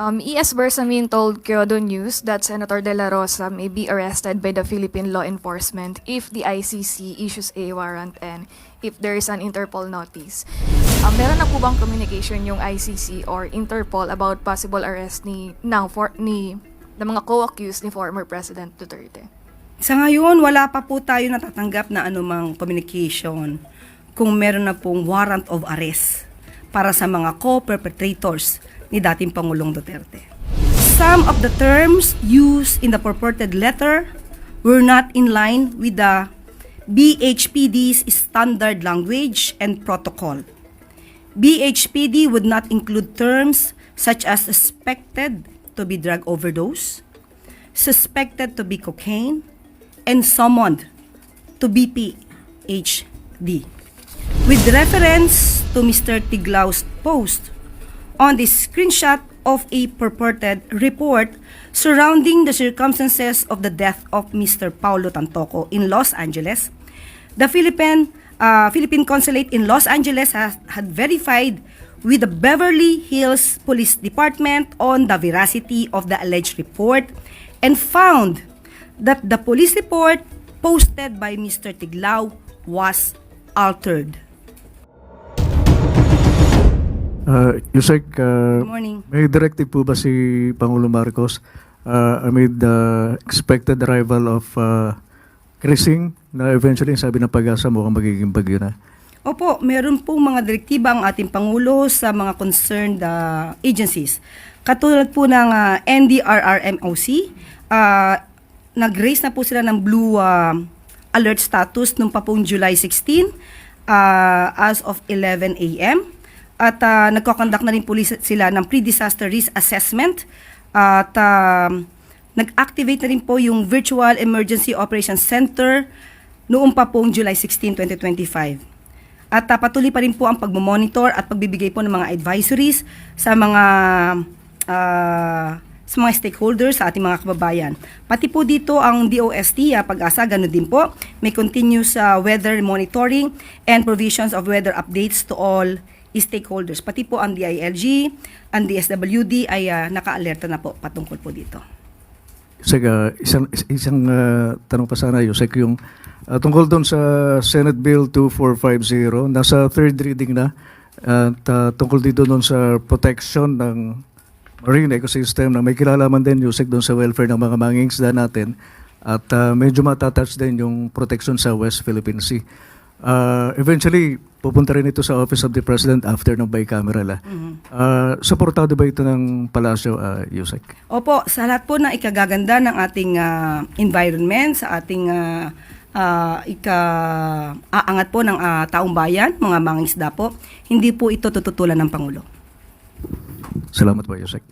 Um, E.S. Bersamin told Kyodo News that Senator De La Rosa may be arrested by the Philippine law enforcement if the ICC issues a warrant and if there is an Interpol notice. Um, meron na po bang communication yung ICC or Interpol about possible arrest ni, ng, for, ni ng mga co-accused ni former President Duterte? Sa ngayon, wala pa po tayo natatanggap na anumang communication kung meron na pong warrant of arrest para sa mga co-perpetrators ni dating Pangulong Duterte. Some of the terms used in the purported letter were not in line with the BHPD's standard language and protocol. BHPD would not include terms such as suspected to be drug overdose, suspected to be cocaine, and summoned to BPHD. With reference to Mr. Tiglau's post on the screenshot of a purported report surrounding the circumstances of the death of Mr. Paulo Tantoco in Los Angeles, the Philippine uh, Philippine Consulate in Los Angeles has, had verified with the Beverly Hills Police Department on the veracity of the alleged report and found that the police report posted by Mr. Tiglao was altered. Uh, Yusek, uh, Good morning. may directive po ba si Pangulo Marcos uh, amid the expected arrival of uh, Krising na eventually sabi ng pag-asa mukhang magiging bagyo na? Opo, meron pong mga direktiba ang ating Pangulo sa mga concerned uh, agencies. Katulad po ng uh, NDRRMOC, uh, nag-raise na po sila ng blue uh, alert status nung pa pong July 16 uh, as of 11 a.m. At uh, nagkoconduct na rin po sila ng pre-disaster risk assessment at um, nag-activate na rin po yung Virtual Emergency Operations Center noong pa pong July 16, 2025. At uh, patuloy pa rin po ang pagmomonitor at pagbibigay po ng mga advisories sa mga ah, sa mga stakeholders sa ating mga kababayan. Pati po dito ang DOST, ah, pag-asa, ganun din po. May continuous ah, weather monitoring and provisions of weather updates to all stakeholders. Pati po ang DILG, ang DSWD ay ah, naka-alerta na po patungkol po dito. Yusek, uh, isang, is- isang uh, tanong pa sana, Yusek, yung uh, tungkol doon sa Senate Bill 2450, nasa third reading na, at uh, tungkol dito doon sa protection ng marine ecosystem na may kilalaman din, Yusek, doon sa welfare ng mga mangingisda natin at uh, medyo matatouch din yung protection sa West Philippine Sea. Uh, eventually, pupunta rin ito sa Office of the President after ng bicameral. Uh, uh, supportado ba ito ng Palasyo, uh, Yusek? Opo, sa lahat po ng ikagaganda ng ating ah, environment, sa ating ah, ah, ika-aangat po ng ah, taong bayan, mga mangingisda po, hindi po ito tututulan ng Pangulo. Salamat po, Yusek.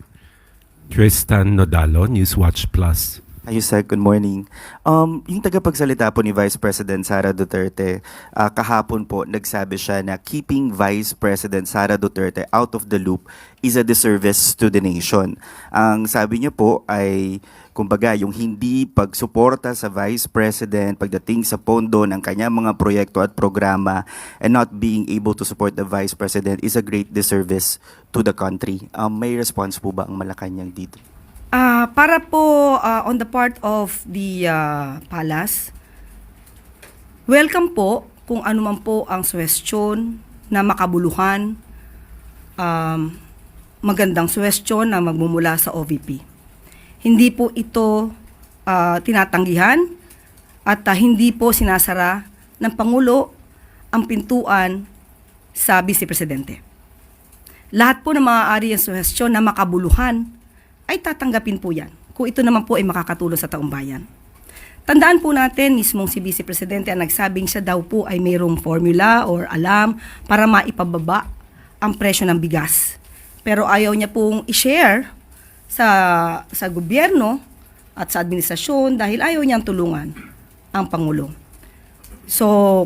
Tristan Nodalo, Newswatch Plus. Ayusek, good morning. Um, yung tagapagsalita po ni Vice President Sara Duterte, ah, kahapon po nagsabi siya na keeping Vice President Sara Duterte out of the loop is a disservice to the nation. Ang sabi niya po ay, kumbaga, yung hindi pagsuporta sa Vice President pagdating sa pondo ng kanyang mga proyekto at programa and not being able to support the Vice President is a great disservice to the country. Um, may response po ba ang Malacanang dito? Ah, para po ah, on the part of the ah, palace, welcome po kung ano man po ang suwestyon na makabuluhan, um, magandang suwestyon na magmumula sa OVP. Hindi po ito ah, tinatanggihan at ah, hindi po sinasara ng Pangulo ang pintuan sa Vice Presidente. Lahat po ng maaari ang suhestyon na makabuluhan ay tatanggapin po yan kung ito naman po ay makakatulong sa taong bayan. Tandaan po natin, mismong si Vice Presidente ang nagsabing siya daw po ay mayroong formula or alam para maipababa ang presyo ng bigas. Pero ayaw niya pong i-share sa, sa gobyerno at sa administrasyon dahil ayaw niyang tulungan ang Pangulo. So,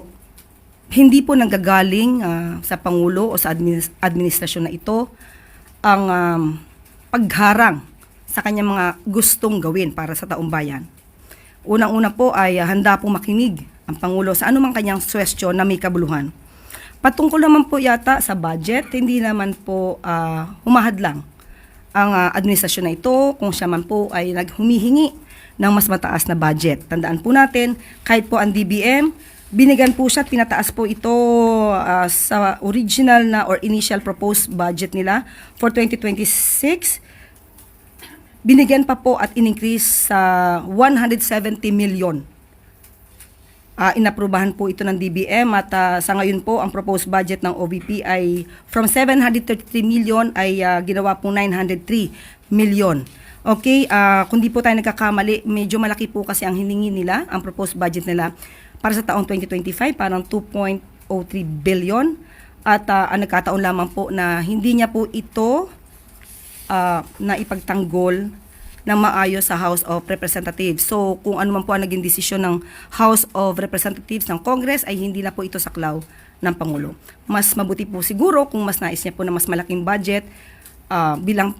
hindi po nanggagaling ah, sa Pangulo o sa adminis- administrasyon na ito ang um, pagharang sa kanyang mga gustong gawin para sa taong bayan. Unang-una po ay ah, handa pong makinig ang Pangulo sa anumang kanyang suwestyon na may kabuluhan. Patungkol naman po yata sa budget, hindi naman po ah, humahad lang ang ah, administrasyon na ito kung siya man po ay naghumihingi ng mas mataas na budget. Tandaan po natin, kahit po ang DBM, binigyan po siya, at pinataas po ito ah, sa original na or initial proposed budget nila for 2026 binigyan pa po at in-increase sa 170 million. Ah, inaprubahan po ito ng DBM at ah, sa ngayon po ang proposed budget ng OVP ay from 733 million ay ah, ginawa po 903 million. Okay, ah, kung di po tayo nagkakamali, medyo malaki po kasi ang hiningi nila, ang proposed budget nila para sa taong 2025, parang 2.03 billion. At ah, ang nagkataon lamang po na hindi niya po ito uh, na ipagtanggol ng maayos sa House of Representatives. So, kung ano man po ang naging desisyon ng House of Representatives ng Congress, ay hindi na po ito saklaw ng Pangulo. Mas mabuti po siguro kung mas nais niya po na mas malaking budget uh, bilang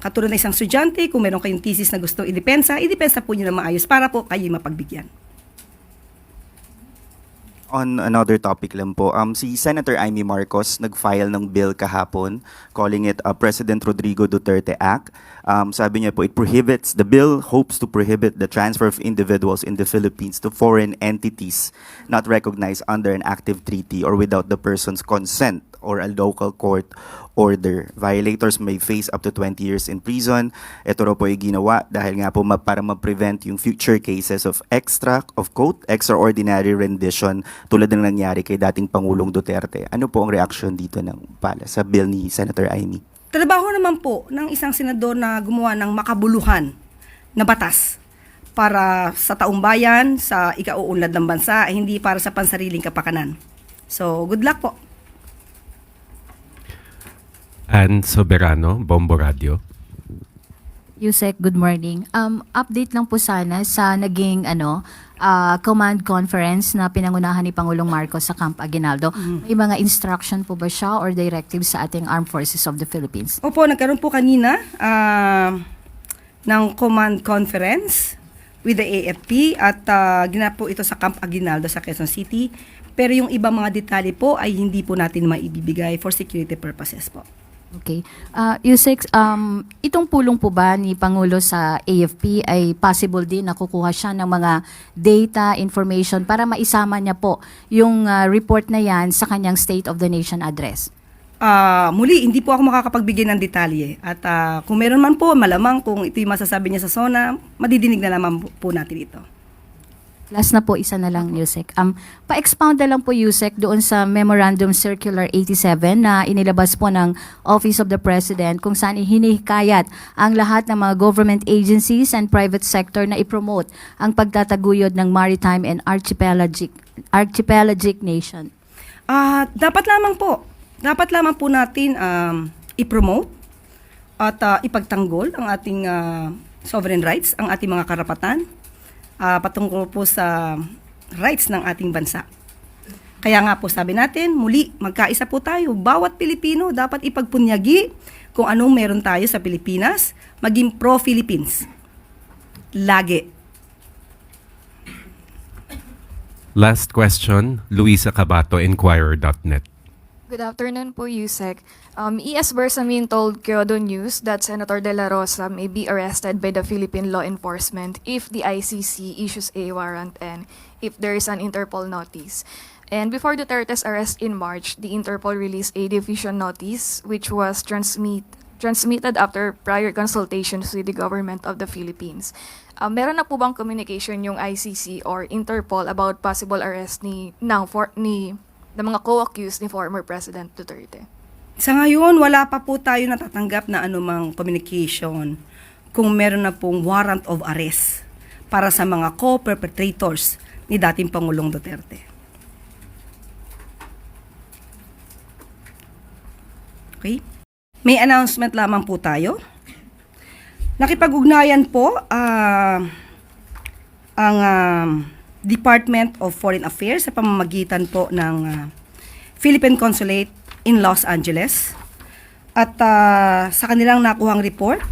katulad na isang estudyante, kung meron kayong thesis na gusto idepensa, idepensa po niyo na maayos para po kayo mapagbigyan. On another topic lang po, um, si Senator Amy Marcos nag-file ng bill kahapon calling it a President Rodrigo Duterte Act. Um, sabi niya po, it prohibits, the bill hopes to prohibit the transfer of individuals in the Philippines to foreign entities not recognized under an active treaty or without the person's consent or a local court order. Violators may face up to 20 years in prison. Ito raw po ay ginawa dahil nga po ma- para ma-prevent yung future cases of extra, of quote, extraordinary rendition tulad ng nangyari kay dating Pangulong Duterte. Ano po ang reaction dito ng pala sa bill ni Senator Amy? Trabaho naman po ng isang senador na gumawa ng makabuluhan na batas para sa taong bayan, sa ikauunlad ng bansa, hindi para sa pansariling kapakanan. So, good luck po. Ann Soberano, Bombo Radio. Yusek, good morning. Um, update lang po sana sa naging ano, ah, command conference na pinangunahan ni Pangulong Marcos sa Camp Aguinaldo. May mga instruction po ba siya or directives sa ating Armed Forces of the Philippines? Opo, nagkaroon po kanina ah, ng command conference with the AFP at uh, gina po ito sa Camp Aguinaldo sa Quezon City. Pero yung ibang mga detalye po ay hindi po natin maibibigay for security purposes po. Okay. Uh, Yusek, um, itong pulong po ba ni Pangulo sa AFP ay possible din na kukuha siya ng mga data, information para maisama niya po yung ah, report na yan sa kanyang State of the Nation address? Ah, muli, hindi po ako makakapagbigay ng detalye. At ah, kung meron man po, malamang kung ito yung masasabi niya sa SONA, madidinig na naman po natin ito. Last na po, isa na lang, Yusek. Um, pa-expound na lang po, Yusek, doon sa Memorandum Circular 87 na inilabas po ng Office of the President kung saan hinihikayat ang lahat ng mga government agencies and private sector na ipromote ang pagtataguyod ng maritime and archipelagic, archipelagic nation. Ah, dapat lamang po, dapat lamang po natin um, i-promote at ah, ipagtanggol ang ating ah, sovereign rights, ang ating mga karapatan ah, patungkol po sa rights ng ating bansa. Kaya nga po sabi natin, muli, magkaisa po tayo. Bawat Pilipino dapat ipagpunyagi kung anong meron tayo sa Pilipinas, maging pro-Philippines. Lagi. Last question, Luisa Cabato, Inquirer.net. Good afternoon po, Yusek. Um, ES Bersamin told Kyodo News that Senator De La Rosa may be arrested by the Philippine law enforcement if the ICC issues a warrant and if there is an Interpol notice. And before Duterte's arrest in March, the Interpol released a division notice which was transmit, transmitted after prior consultations with the government of the Philippines. Um, meron na po bang communication yung ICC or Interpol about possible arrest ni ng for, ni ng mga co-accused ni former President Duterte? Sa ngayon, wala pa po tayo natatanggap na anumang communication kung meron na pong warrant of arrest para sa mga co-perpetrators ni dating Pangulong Duterte. Okay? May announcement lamang po tayo. Nakipag-ugnayan po ah, ang ah, Department of Foreign Affairs sa pamamagitan po ng ah, Philippine Consulate in Los Angeles. At ah, sa kanilang nakuhang report,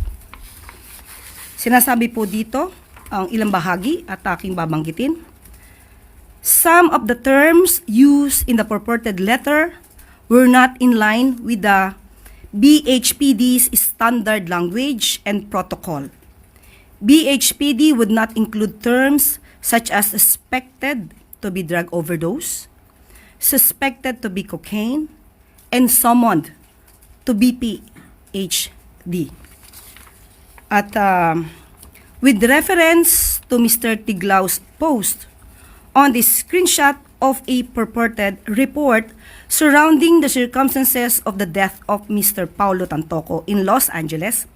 sinasabi po dito ang ilang bahagi at aking babanggitin. Some of the terms used in the purported letter were not in line with the BHPD's standard language and protocol. BHPD would not include terms such as suspected to be drug overdose, suspected to be cocaine, and summoned to BPHD. At um, with reference to Mr. Tiglau's post on the screenshot of a purported report surrounding the circumstances of the death of Mr. Paulo Tantoco in Los Angeles,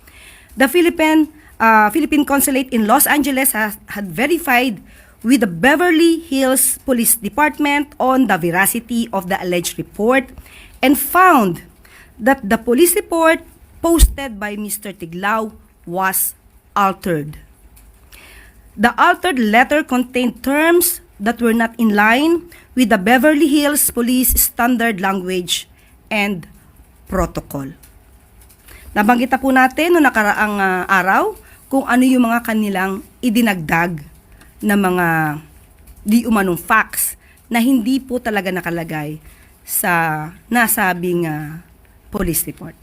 the Philippine uh, Philippine Consulate in Los Angeles has, had verified with the Beverly Hills Police Department on the veracity of the alleged report and found that the police report posted by Mr. Tiglao was altered. The altered letter contained terms that were not in line with the Beverly Hills Police standard language and protocol. Nabanggit na po natin noong nakaraang ah, araw kung ano yung mga kanilang idinagdag na mga di umanong facts na hindi po talaga nakalagay sa nasabing ah, police report.